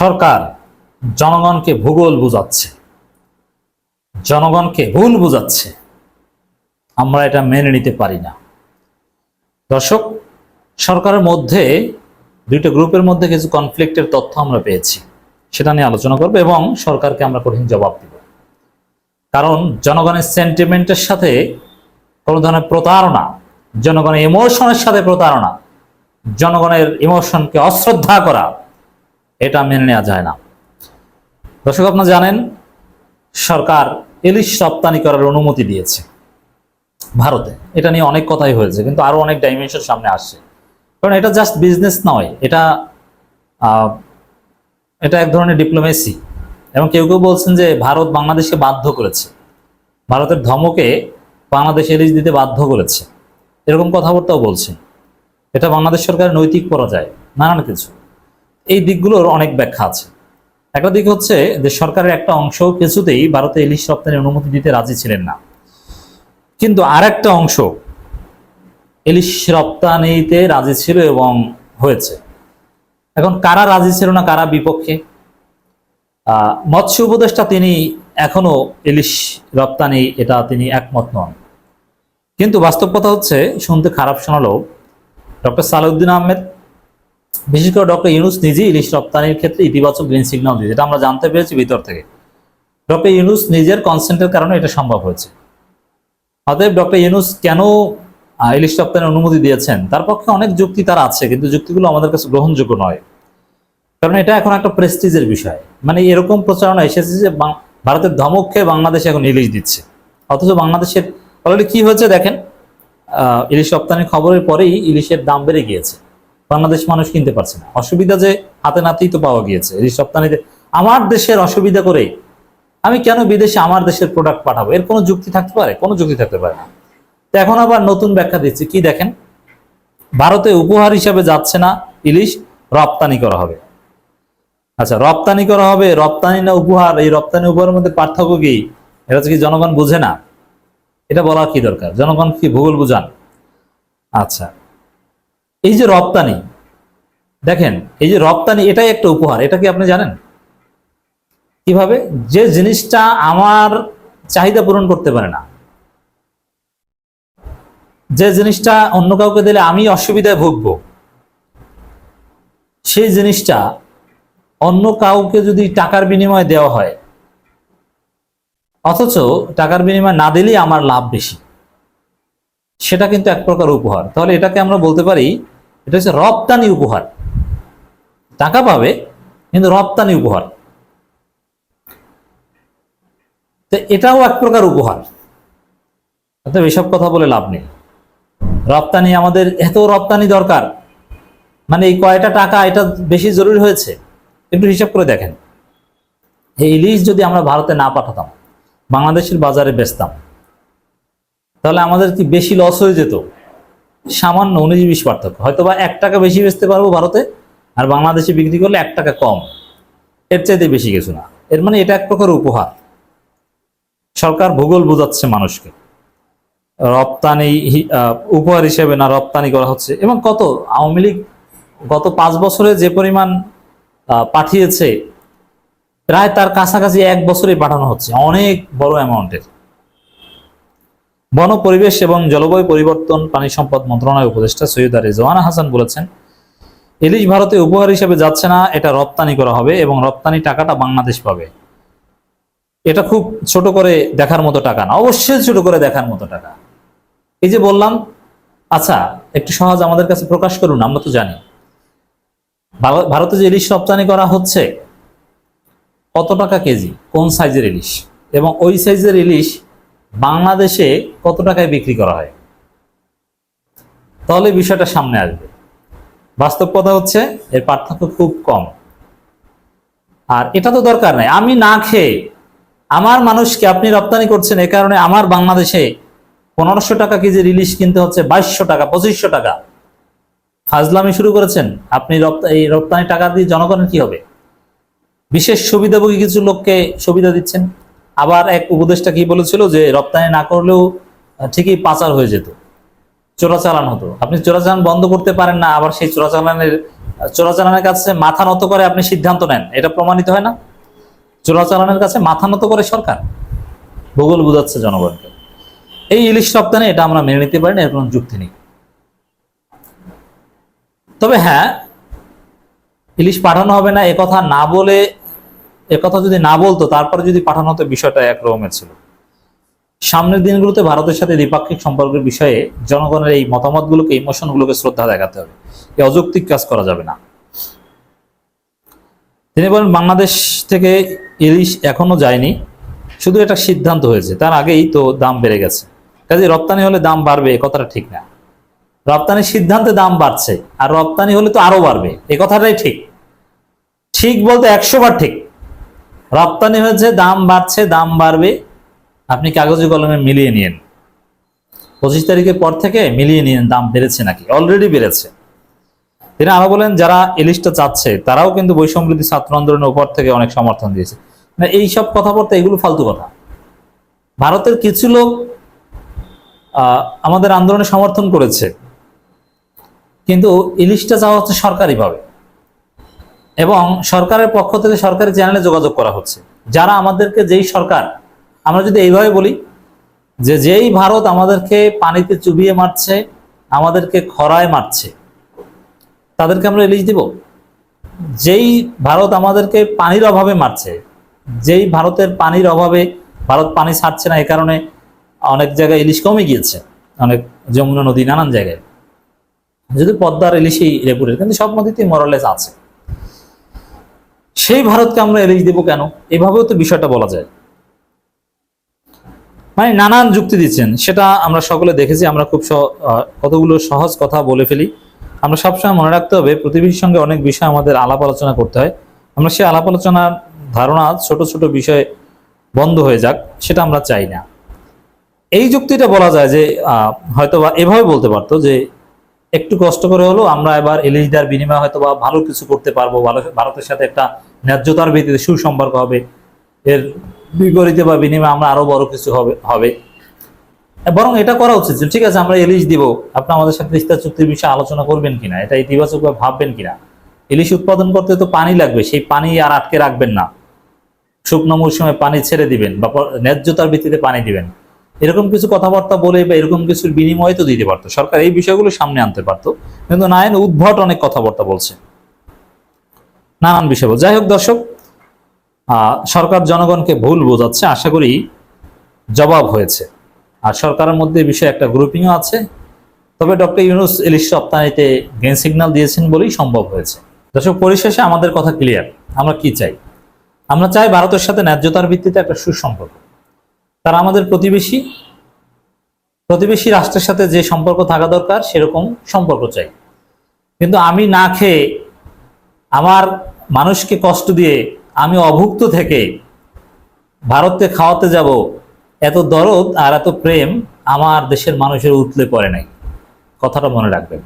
সরকার জনগণকে ভূগোল বুঝাচ্ছে। জনগণকে ভুল বুঝাচ্ছে। আমরা এটা মেনে নিতে পারি না। দর্শক, সরকারের মধ্যে, দুইটা গ্রুপের মধ্যে কিছু কনফ্লিক্টের তথ্য আমরা পেয়েছি। সেটা নিয়ে আলোচনা করব এবং সরকারকে আমরা কঠিন জবাব দিব। কারণ জনগণের সেন্টিমেন্টের সাথে কোনো ধরনের প্রতারণা, জনগণের ইমোশনের সাথে প্রতারণা, জনগণের ইমোশনকে অশ্রদ্ধা করা এটা মেনে নেওয়া যায় না। দর্শক, আপনারা জানেন, সরকার ইলিশ রপ্তানি করার অনুমতি দিয়েছে ভারতে। এটা নিয়ে অনেক কথাই হয়েছে, কিন্তু আরও অনেক ডাইমেনশন সামনে আসছে। কারণ এটা জাস্ট বিজনেস নয়, এটা এটা এক ধরনের ডিপ্লোমেসি এবং কেউ কেউ বলছেন যে ভারত বাংলাদেশকে বাধ্য করেছে। ভারতের ধমকে বাংলাদেশ ইলিশ দিতে বাধ্য করেছে। এরকম কথাবার্তাও বলছেন এটা বাংলাদেশ সরকারের নৈতিক পরাজয়, নানান কিছু। এই দিকগুলোর অনেক ব্যাখ্যা আছে। একটা দিক হচ্ছে যে সরকারের একটা অংশ কিছুতেই ভারতে ইলিশ রপ্তানির অনুমতি দিতে রাজি ছিলেন না। কিন্তু আর একটা অংশ ইলিশ রপ্তানিতে রাজি ছিল এবং হয়েছে। এখন কারা রাজি ছিল না, কারা বিপক্ষে? মৎস্য উপদেষ্টা তিনি এখনও ইলিশ রপ্তানি, এটা তিনি একমত নন। কিন্তু বাস্তব কথা হচ্ছে, শুনতে খারাপ শোনালেও ডক্টর সালাউদ্দিন আহমেদ বিশেষ করে ডক্টর ইউনুস নিজেই ইলিশ রপ্তানির ক্ষেত্রে ইতিবাচক গ্রিন সিগন্যাল দিয়েছে। এটা আমরা জানতে পেরেছি ভিতর থেকে। ডক্টর ইউনুস নিজের কনসেন্টের কারণে এটা সম্ভব হয়েছে। অতএব ডক্টর ইউনুস কেন ইলিশ রপ্তানির অনুমতি দিয়েছেন? তার পক্ষে অনেক যুক্তি তার আছে, কিন্তু যুক্তিগুলো আমাদের কাছে গ্রহণযোগ্য নয়। কারণ এটা এখন একটা প্রেস্টিজের বিষয়। মানে এরকম প্রচারণা এসেছে যে ভারতের ধমক খেয়ে বাংলাদেশ এখন ইলিশ দিচ্ছে। অথচ বাংলাদেশের অলরেডি কি হয়েছে দেখেন? ইলিশ রপ্তানির খবরের পরেই ইলিশের দাম বেড়ে গিয়েছে। বাংলাদেশ মানুষ কিনতে পারছে না। অসুবিধা যে হাতে নাতেই তো পাওয়া গিয়েছে। ইলিশ রপ্তানিতে আমার দেশের অসুবিধা করে আমি কেন বিদেশে আমার দেশের প্রোডাক্ট পাঠাবো? এর কোনো যুক্তি থাকতে পারে? কোনো যুক্তি থাকতে পারে না। তো এখন আবার নতুন ব্যাখ্যা দিচ্ছি। কি দেখেন? ভারতে উপহার হিসাবে যাচ্ছে না ইলিশ, রপ্তানি করা হবে। আচ্ছা রপ্তানি করা হবে, রপ্তানি না উপহার? এই রপ্তানি উপহারের মধ্যে পার্থক্য কি? এটা হচ্ছে কি জনগণ বুঝে না? এটা বলা কি দরকার? জনগণ কি ভূগোল বুঝান? আচ্ছা এই যে রপ্তানি, দেখেন, এই যে রপ্তানি এটাই একটা উপহার, এটা কি আপনি জানেন? কীভাবে? যে জিনিসটা আমার চাহিদা পূরণ করতে পারে না, যে জিনিসটা অন্য কাউকে দিলে আমি অসুবিধায় ভুগবো, সেই জিনিসটা অন্য কাউকে যদি টাকার বিনিময়ে দেওয়া হয়, অথচ টাকার বিনিময়ে না দিলেই আমার লাভ বেশি। সেটা কিন্তু এক প্রকার উপহার। তাহলে এটাকে আমরা বলতে পারি, এটা হচ্ছে রপ্তানি উপহার। টাকা পাবে, কিন্তু রপ্তানি উপহার। তো এটাও এক প্রকার উপহার। অতএব এসব কথা বলে লাভ নেই। রপ্তানি আমাদের এত রপ্তানি দরকার। মানে এই কয়টা টাকা, এটা বেশি জরুরি হয়েছে, একটু হিসাব করে দেখেন। এই ইলিশ যদি আমরা ভারতে না পাঠাতাম, বাংলাদেশের বাজারে বেচতাম তাহলে আমাদের কি বেশি লস হয়ে যেত? সামান্য উনিশ বিশ পার্থক্য। হয়তো বা এক টাকা বেশি বেচতে পারব ভারতে, আর বাংলাদেশে বিক্রি করলে এক টাকা কম। এর চাইতে বেশি কিছু না। এর মানে এটা এক প্রকার উপহার। সরকার ভূগোল বোঝাচ্ছে মানুষকে। রপ্তানি উপহার হিসেবে না রপ্তানি করা হচ্ছে। এবং কত? আওয়ামী লীগ গত পাঁচ বছরে যে পরিমাণ পাঠিয়েছে, প্রায় তার কাছাকাছি এক বছরে পাঠানো হচ্ছে। অনেক বড় অ্যামাউন্টের বন পরিবেশ এবং জলবায়ু পরিবর্তন, পানি সম্পদ মন্ত্রণালয় উপদেষ্টা সৈয়দা রেজওয়ানা হাসান বলেছেন, ইলিশ ভারতে উপহার হিসেবে যাচ্ছে না, এটা রপ্তানি করা হবে এবং রপ্তানি টাকাটা বাংলাদেশ পাবে। এটা খুব ছোট করে দেখার মতো টাকা না, অবশ্যই ছোট করে দেখার মতো টাকা। এই যে বললাম আচ্ছা একটু সহজ আমাদের কাছে প্রকাশ করুন, আমরা তো জানি। ভারতে যে ইলিশ রপ্তানি করা হচ্ছে, কত টাকা কেজি? কোন সাইজের ইলিশ? এবং ওই সাইজের ইলিশ বাংলাদেশে কত টাকায় বিক্রি করা হয়? তাহলে বিষয়টা সামনে আসবে। বাস্তব কথা হচ্ছে, এর পার্থক্য খুব কম। আর এটা তো দরকার নাই। আমি না খেয়ে আমার মানুষকে আপনি রপ্তানি করছেন, এ কারণে আমার বাংলাদেশে পনেরোশো টাকা কেজি ইলিশ কিনতে হচ্ছে, বাইশশো টাকা, পঁচিশশো টাকা। ফাজলামি শুরু করেছেন। আপনি এই রপ্তানি টাকা দিয়ে জনগণের কি হবে? বিশেষ সুবিধাভোগী কিছু লোককে সুবিধা দিচ্ছেন? আবার এক উপদেশটা কি বলেছিল যে রপ্তানি না করলেও ঠিকই পাচার হয়ে যেত, চোরাচালান হতো। আপনি চোরাচালান বন্ধ করতে পারেন না, আবার সেই চোরাচালানের চোরাচালানের কাছে মাথা নত করে আপনি সিদ্ধান্ত নেন। এটা প্রমাণিত হয় না? চোরাচালানের কাছে মাথা নত করে সরকার? ভূগোল বুঝাচ্ছে জনগণকে। এই ইলিশ রপ্তানি, এটা আমরা মেনে নিতে পারি না এর কোনো যুক্তি নেই। তবে হ্যাঁ ইলিশ পাঠানো হবে না একথা না বলে একথা যদি না বলতো, তারপরে যদি পাঠানো হতো, বিষয়টা একরকমের ছিল। সামনের দিনগুলোতে ভারতের সাথে দ্বিপাক্ষিক সম্পর্কের বিষয়ে জনগণের এই মতামতগুলোকে, ইমোশনগুলোকে শ্রদ্ধা দেখাতে হবে। এই অযৌক্তিক কাজ করা যাবে না। তিনি বলেন, বাংলাদেশ থেকে ইলিশ এখনও যায়নি। শুধু এটা সিদ্ধান্ত হয়েছে। তার আগেই তো দাম বেড়ে গেছে। কাজে রপ্তানি হলে দাম বাড়বে, এ কথাটা ঠিক না। রপ্তানির সিদ্ধান্তে দাম বাড়ছে, আর রপ্তানি হলে তো আরও বাড়বে, এ কথাটাই ঠিক। ঠিক বলতে একশো বার ঠিক। রপ্তানি হয়েছে, দাম বাড়ছে, দাম বাড়বে। আপনি কাগজে কলমে মিলিয়ে নিন পঁচিশ তারিখের পর থেকে মিলিয়ে নিন দাম বেড়েছে নাকি? অলরেডি বেড়েছে। তিনি আরও বলেন, যারা ইলিশটা চাচ্ছে, তারাও কিন্তু বৈষম্যবৃদ্ধি ছাত্র আন্দোলনের উপর থেকে অনেক সমর্থন দিয়েছে। না এইসব কথাবার্তা এগুলো ফালতু কথা। ভারতের কিছু লোক আমাদের আন্দোলনে সমর্থন করেছে। কিন্তু ইলিশটা চাওয়া হচ্ছে সরকারিভাবে। এবং সরকারের পক্ষ থেকে সরকারি চ্যানেলে যোগাযোগ করা হচ্ছে। যারা আমাদেরকে যেই সরকার, আমরা যদি এইভাবে বলি যে যেই ভারত আমাদেরকে পানিতে চুবিয়ে মারছে, আমাদেরকে খরায় মারছে, তাদেরকে আমরা ইলিশ দিব? যেই ভারত আমাদেরকে পানির অভাবে মারছে, যেই ভারতের পানির অভাবে, ভারত পানি ছাড়ছে না এই কারণে অনেক জায়গায় ইলিশ কমে গিয়েছে, অনেক যমুনা নদী নানান জায়গায়। যদি পদ্মার ইলিশই রেপুরের কিন্তু সব নদীতেই মরলেস আছে। সেই ভারতকে আমরা ইলিশ দিব কেন? এভাবেও তো বিষয়টা বলা যায়। মানে নানান যুক্তি দিচ্ছেন, সেটা আমরা সকলে দেখেছি, আমরা খুব কতগুলো সহজ কথা বলে ফেলি। আমরা সবসময় মনে রাখতে হবে প্রতিবেশীর সঙ্গে অনেক বিষয় আমাদের আলাপ আলোচনা করতে হয়। আমরা সেই আলাপ আলোচনার ধারণা, ছোট ছোট বিষয়ে বন্ধ হয়ে যাক, সেটা আমরা চাই না। এই যুক্তিটা বলা যায় যে হয়তো বা এভাবে বলতে পারতো যে, একটু কষ্ট করে হলো আমরা এবার দেওয়ার বিনিময়ে হয়তো বা ভালো কিছু করতে পারব, ভালো ভারতের সাথে একটা ন্যায্যতার ভিত্তিতে সুসম্পর্ক হবে। এর বিপরীতে বা বিনিময়ে আমরা আরও বড় কিছু হবে হবে। বরং এটা করা উচিত ঠিক আছে, আমরা ইলিশ দিব, আপনি আমাদের সাথে তিস্তা চুক্তির বিষয়ে আলোচনা করবেন কিনা, এটা ইতিবাচক ভাবে ভাববেন কিনা? ইলিশ উৎপাদন করতে তো পানি লাগবে, সেই পানি আর আটকে রাখবেন না। শুকনো মৌসুমে পানি ছেড়ে দিবেন বা ন্যায্যতার ভিত্তিতে পানি দিবেন। এরকম কিছু কথাবার্তা বলে বা এরকম কিছুর বিনিময়ে তো দিতে পারতো। সরকার এই বিষয়গুলো সামনে আনতে পারতো। কিন্তু নায়ন উদ্ভট অনেক কথাবার্তা বলছে। নানান বিষয়। যাই হোক দর্শক সরকার জনগণকে ভুল বোঝাচ্ছে, আশা করি জবাব হয়েছে। আর সরকারের মধ্যে বিষয়ে একটা গ্রুপিংও আছে। তবে ডক্টর ইউনুস ইলিশ রপ্তানিতে গ্রেন সিগন্যাল দিয়েছেন বলেই সম্ভব হয়েছে। দর্শক, পরিশেষে আমাদের কথা ক্লিয়ার আমরা কি চাই? আমরা চাই ভারতের সাথে ন্যায্যতার ভিত্তিতে একটা সুসম্পর্ক। তারা আমাদের প্রতিবেশী। প্রতিবেশী রাষ্ট্রের সাথে যে সম্পর্ক থাকা দরকার, সেরকম সম্পর্ক চাই। কিন্তু আমি না খেয়ে আমার মানুষকে কষ্ট দিয়ে আমি অভুক্ত থেকে ভারতকে খাওয়াতে যাব, এত দরদ আর এত প্রেম আমার দেশের মানুষের উতলে পড়ে নাই। কথাটা মনে রাখবেন।